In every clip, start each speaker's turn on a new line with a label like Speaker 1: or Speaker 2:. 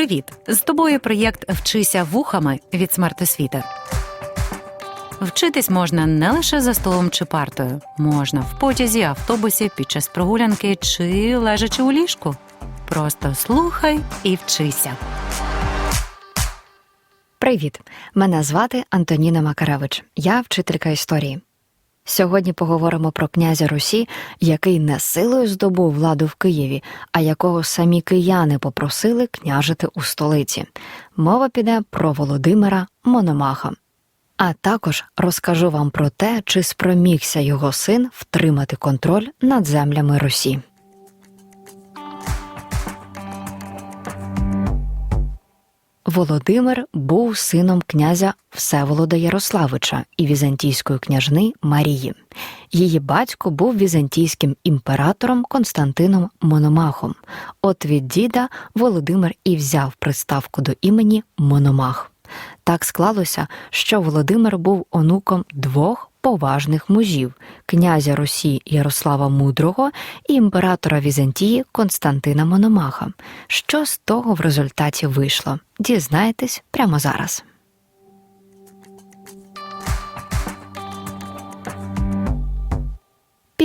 Speaker 1: Привіт! З тобою проєкт Вчися вухами від смертосвіти. Вчитись можна не лише за столом чи партою, можна в потязі, автобусі, під час прогулянки чи лежачи у ліжку. Просто слухай і вчися.
Speaker 2: Привіт! Мене звати Антоніна Макаревич. Я вчителька історії. Сьогодні поговоримо про князя Русі, який не силою здобув владу в Києві, а якого самі кияни попросили княжити у столиці. Мова піде про Володимира Мономаха. А також розкажу вам про те, чи спромігся його син втримати контроль над землями Русі. Володимир був сином князя Всеволода Ярославича і візантійської княжни Марії. Її батько був візантійським імператором Константином Мономахом. От від діда Володимир і взяв приставку до імені Мономах. Так склалося, що Володимир був онуком двох поважних мужів князя Русі Ярослава Мудрого і імператора Візантії Константина Мономаха. Що з того в результаті вийшло? Дізнаєтесь прямо зараз.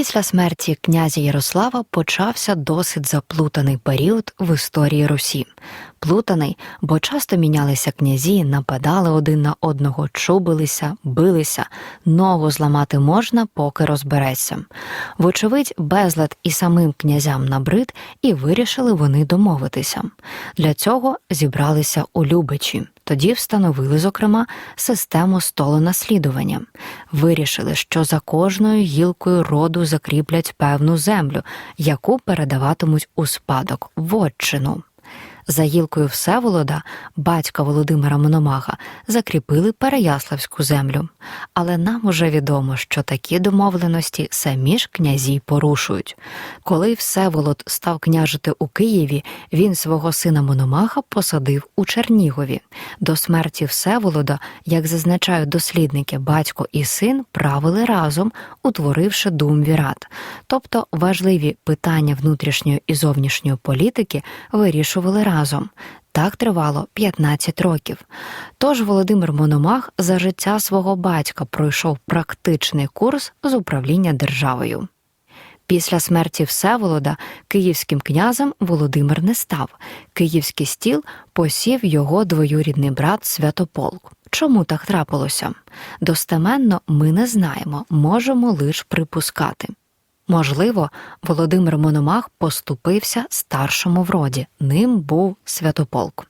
Speaker 2: Після смерті князя Ярослава почався досить заплутаний період в історії Русі. Плутаний, бо часто мінялися князі, нападали один на одного, чубилися, билися, ногу зламати можна, поки розбереться. Вочевидь, безлад і самим князям набрид, і вирішили вони домовитися. Для цього зібралися у Любичі. Тоді встановили, зокрема, систему столонаслідування. Вирішили, що за кожною гілкою роду закріплять певну землю, яку передаватимуть у спадок вотчину. За гілкою Всеволода, батька Володимира Мономаха, закріпили Переяславську землю. Але нам уже відомо, що такі домовленості самі ж князі порушують. Коли Всеволод став княжити у Києві, він свого сина Мономаха посадив у Чернігові. До смерті Всеволода, як зазначають дослідники, батько і син правили разом, утворивши думвірат. Тобто важливі питання внутрішньої і зовнішньої політики вирішували разом разом. Так тривало 15 років. Тож Володимир Мономах за життя свого батька пройшов практичний курс з управління державою. Після смерті Всеволода київським князем Володимир не став. Київський стіл посів його двоюрідний брат Святополк. Чому так трапилося? Достеменно ми не знаємо, можемо лише припускати. Можливо, Володимир Мономах поступився старшому в роді, ним був Святополк.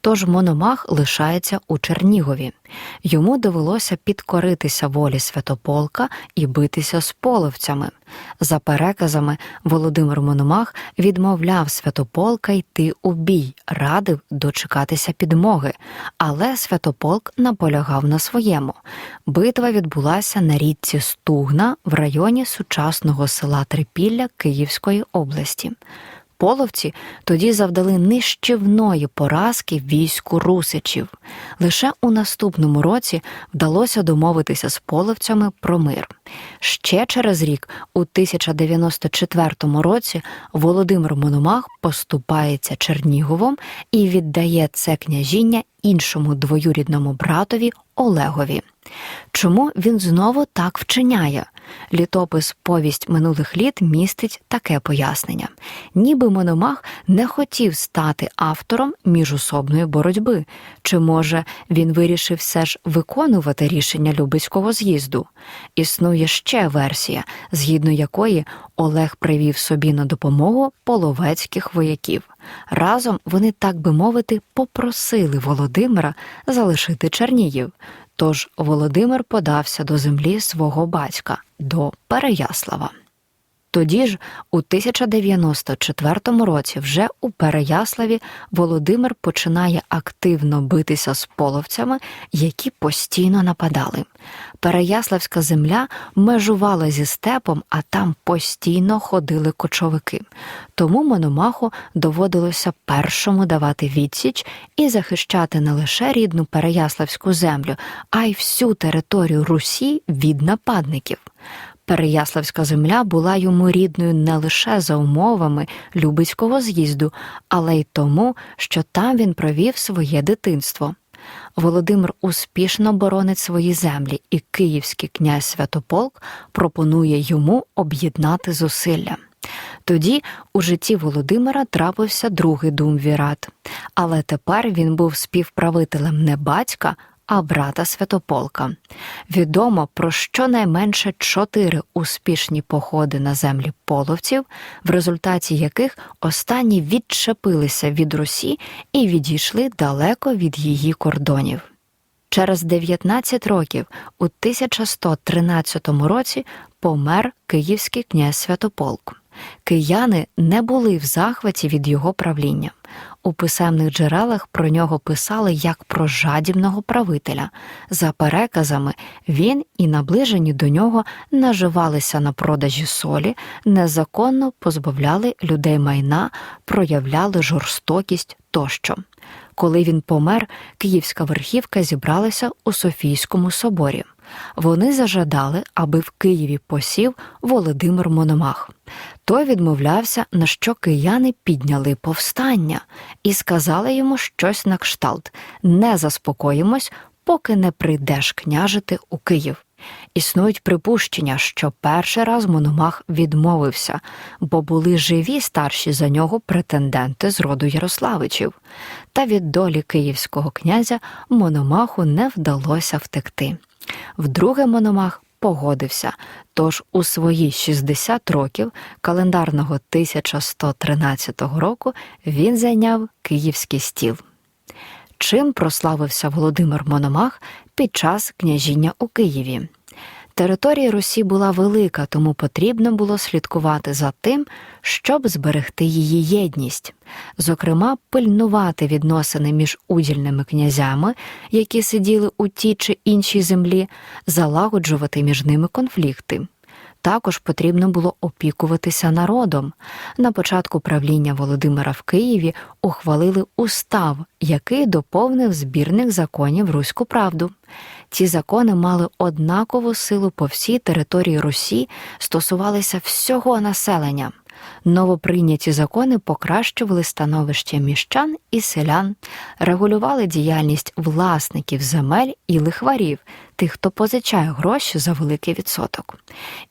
Speaker 2: Тож Мономах лишається у Чернігові. Йому довелося підкоритися волі Святополка і битися з половцями. За переказами, Володимир Мономах відмовляв Святополка йти у бій, радив дочекатися підмоги, але Святополк наполягав на своєму. Битва відбулася на річці Стугна в районі сучасного села Трипілля Київської області. Половці тоді завдали нищівної поразки війську русичів. Лише у наступному році вдалося домовитися з половцями про мир. Ще через рік, у 1094 році, Володимир Мономах поступається Черніговом і віддає це княжіння іншому двоюрідному братові Олегові. Чому він знову так вчиняє? Літопис Повість минулих літ містить таке пояснення: ніби Мономах не хотів стати автором міжособної боротьби, чи може він вирішив все ж виконувати рішення Любицького з'їзду? Існує ще версія, згідно якої Олег привів собі на допомогу половецьких вояків. Разом вони, так би мовити, попросили Володимира залишити Чернігів. Тож Володимир подався до землі свого батька, до Переяслава. Тоді ж, у 1094 році, вже у Переяславі Володимир починає активно битися з половцями, які постійно нападали. Переяславська земля межувала зі степом, а там постійно ходили кочовики. Тому Мономаху доводилося першому давати відсіч і захищати не лише рідну Переяславську землю, а й всю територію Русі від нападників. Переяславська земля була йому рідною не лише за умовами Любицького з'їзду, але й тому, що там він провів своє дитинство. Володимир успішно боронить свої землі, і київський князь Святополк пропонує йому об'єднати зусилля. Тоді у житті Володимира трапився другий думвірат, але тепер він був співправителем не батька, а брата Святополка. Відомо про щонайменше чотири успішні походи на землі половців, в результаті яких останні відчепилися від Русі і відійшли далеко від її кордонів. Через 19 років, у 1113 році, помер київський князь Святополк. Кияни не були в захваті від його правління. У писемних джерелах про нього писали як про жадібного правителя. За переказами, він і наближені до нього наживалися на продажі солі, незаконно позбавляли людей майна, проявляли жорстокість тощо. Коли він помер, київська верхівка зібралася у Софійському соборі. Вони зажадали, аби в Києві посів Володимир Мономах. Той відмовлявся, на що кияни підняли повстання, і сказали йому щось на кшталт не заспокоїмось, поки не прийдеш княжити у Київ. Існують припущення, що перший раз Мономах відмовився, бо були живі старші за нього претенденти з роду Ярославичів. Та від долі київського князя Мономаху не вдалося втекти. Вдруге Мономах погодився, тож у свої 60 років календарного 1113 року він зайняв київський стіл. Чим прославився Володимир Мономах під час княжіння у Києві? Територія Русі була велика, тому потрібно було слідкувати за тим, щоб зберегти її єдність, зокрема, пильнувати відносини між удільними князями, які сиділи у тій чи іншій землі, залагоджувати між ними конфлікти. Також потрібно було опікуватися народом. На початку правління Володимира в Києві ухвалили устав, який доповнив збірник законів Руську правду. Ці закони мали однакову силу по всій території Русі, стосувалися всього населення. Новоприйняті закони покращували становище міщан і селян, регулювали діяльність власників земель і лихварів, тих, хто позичає гроші за великий відсоток.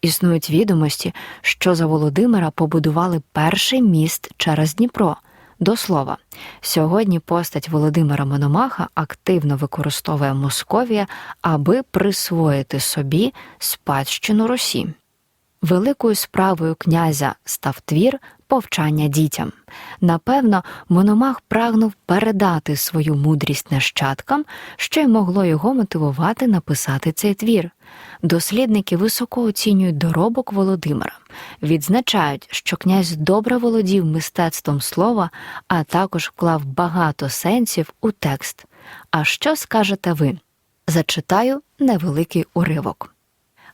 Speaker 2: Існують відомості, що за Володимира побудували перший міст через Дніпро. До слова, сьогодні постать Володимира Мономаха активно використовує Московія, аби присвоїти собі спадщину Русі. Великою справою князя став твір повчання дітям. Напевно, Мономах прагнув передати свою мудрість нащадкам, що й могло його мотивувати написати цей твір. Дослідники високо оцінюють доробок Володимира, відзначають, що князь добре володів мистецтвом слова, а також вклав багато сенсів у текст. А що скажете ви? Зачитаю невеликий уривок.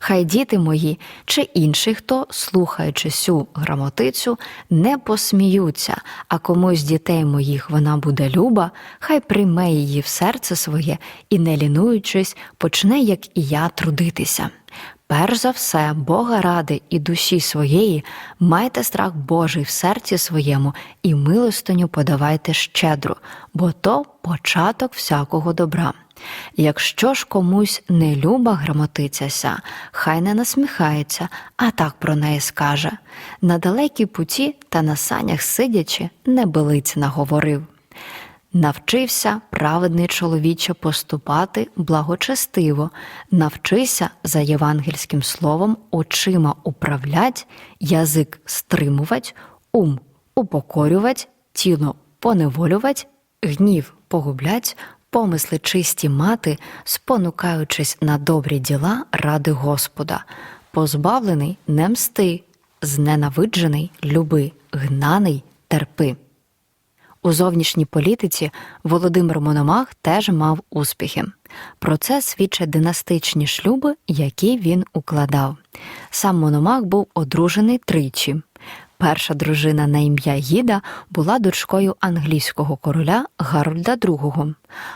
Speaker 2: Хай діти мої чи інший хто, слухаючи сю грамотицю, не посміються, а комусь дітей моїх вона буде люба, хай прийме її в серце своє і, не лінуючись, почне, як і я, трудитися. Перш за все, Бога ради і душі своєї, майте страх Божий в серці своєму і милостиню подавайте щедро, бо то початок всякого добра. Якщо ж комусь не люба грамотицяся, хай не насміхається, а так про неї скаже на далекій путі та на санях сидячи, не белиць наговорив. Навчився праведний чоловіче поступати благочестиво, навчися за євангельським словом очима управлять, язик стримувать, ум упокорювать, тіло поневолювать, гнів погублять, помисли чисті мати, спонукаючись на добрі діла ради Господа, позбавлений не мсти, зненавиджений люби, гнаний терпи. У зовнішній політиці Володимир Мономах теж мав успіхи. Про це свідчать династичні шлюби, які він укладав. Сам Мономах був одружений тричі. Перша дружина на ім'я Гіда була дочкою англійського короля Гарольда II.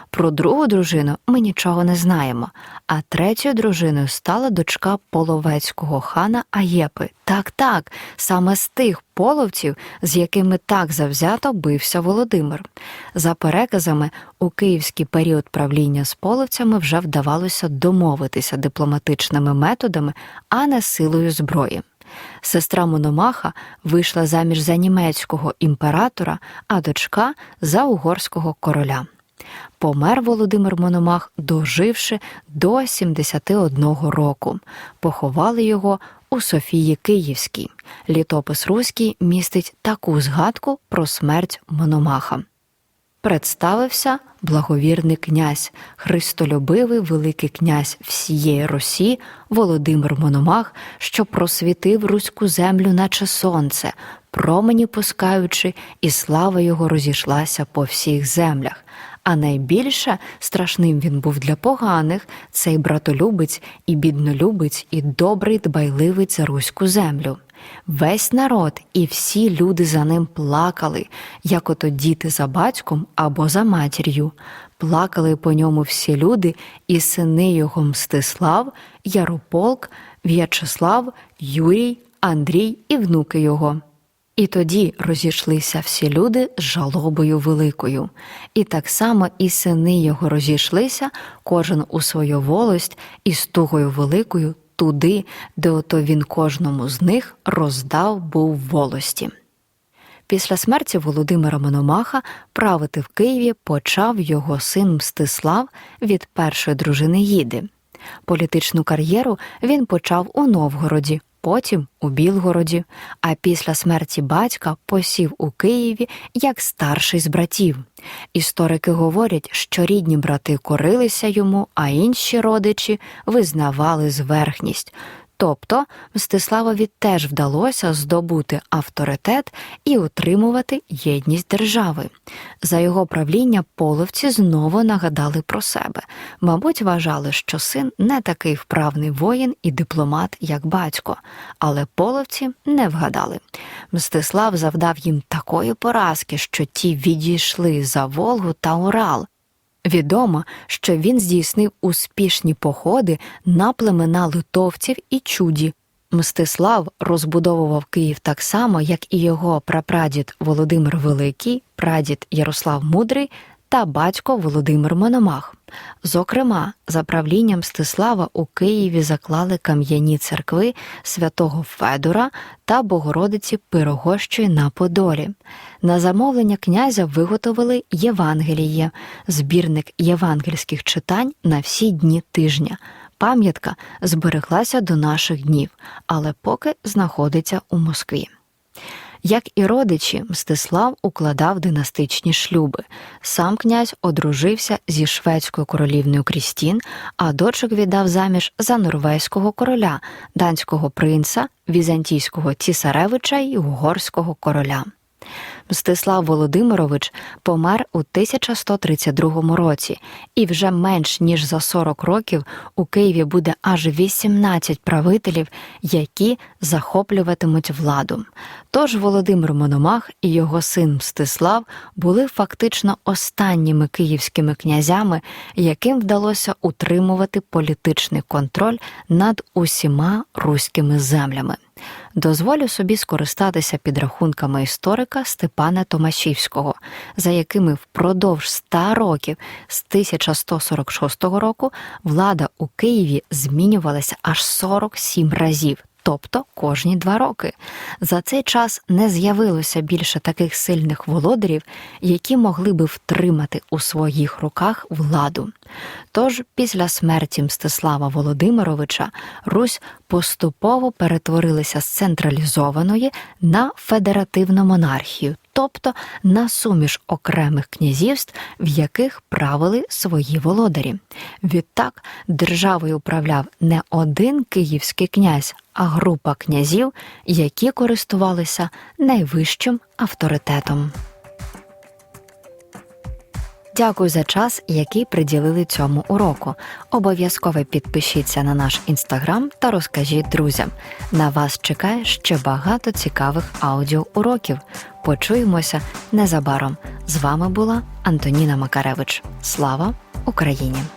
Speaker 2: Про другу дружину ми нічого не знаємо, а третьою дружиною стала дочка половецького хана Аєпи. Так, так, саме з тих половців, з якими так завзято бився Володимир. За переказами, у київський період правління з половцями вже вдавалося домовитися дипломатичними методами, а не силою зброї. Сестра Мономаха вийшла заміж за німецького імператора, а дочка за угорського короля. Помер Володимир Мономах, доживши до 71 року. Поховали його у Софії Київській. Літопис Руський містить таку згадку про смерть Мономаха. Представився благовірний князь, христолюбивий великий князь всієї Русі Володимир Мономах, що просвітив руську землю, наче сонце, промені пускаючи, і слава його розійшлася по всіх землях. А найбільше страшним він був для поганих цей братолюбець і біднолюбець, і добрий дбайливець за руську землю. Весь народ і всі люди за ним плакали, як ото діти за батьком або за матір'ю. Плакали по ньому всі люди, і сини його Мстислав, Ярополк, В'ячеслав, Юрій, Андрій і внуки його. І тоді розійшлися всі люди з жалобою великою. І так само і сини його розійшлися, кожен у свою волость, і з тугою великою туди, де ото він кожному з них роздав був волості. Після смерті Володимира Мономаха правити в Києві почав його син Мстислав від першої дружини Їди. Політичну кар'єру він почав у Новгороді, потім у Білгороді, а після смерті батька посів у Києві як старший з братів. Історики говорять, що рідні брати корилися йому, а інші родичі визнавали зверхність. Тобто Мстиславові теж вдалося здобути авторитет і утримувати єдність держави. За його правління половці знову нагадали про себе. Мабуть, вважали, що син не такий вправний воїн і дипломат, як батько, але половці не вгадали. Мстислав завдав їм такої поразки, що ті відійшли за Волгу та Урал. Відомо, що він здійснив успішні походи на племена литовців і чуді. Мстислав розбудовував Київ так само, як і його прапрадід Володимир Великий, прадід Ярослав Мудрий та батько Володимир Мономах. Зокрема, за правлінням Мстислава у Києві заклали кам'яні церкви святого Федора та Богородиці Пирогощої на Подолі. На замовлення князя виготовили Євангеліє, збірник євангельських читань на всі дні тижня. Пам'ятка збереглася до наших днів, але поки знаходиться у Москві. Як і родичі, Мстислав укладав династичні шлюби. Сам князь одружився зі шведською королівною Крістін, а дочок віддав заміж за норвезького короля, данського принца, візантійського цісаревича й угорського короля. Мстислав Володимирович помер у 1132 році, і вже менш ніж за 40 років у Києві буде аж 18 правителів, які захоплюватимуть владу. Тож Володимир Мономах і його син Мстислав були фактично останніми київськими князями, яким вдалося утримувати політичний контроль над усіма руськими землями. Дозволю собі скористатися підрахунками історика Степана Томашівського, за якими впродовж ста років з 1146 року влада у Києві змінювалася аж 47 разів. Тобто кожні два роки. За цей час не з'явилося більше таких сильних володарів, які могли би втримати у своїх руках владу. Тож після смерті Мстислава Володимировича Русь поступово перетворилася з централізованої на федеративну монархію, тобто на суміш окремих князівств, в яких правили свої володарі. Відтак державою управляв не один київський князь, а група князів, які користувалися найвищим авторитетом. Дякую за час, який приділили цьому уроку. Обов'язково підпишіться на наш інстаграм та розкажіть друзям. На вас чекає ще багато цікавих аудіоуроків. Почуємося незабаром. З вами була Антоніна Макаревич. Слава Україні!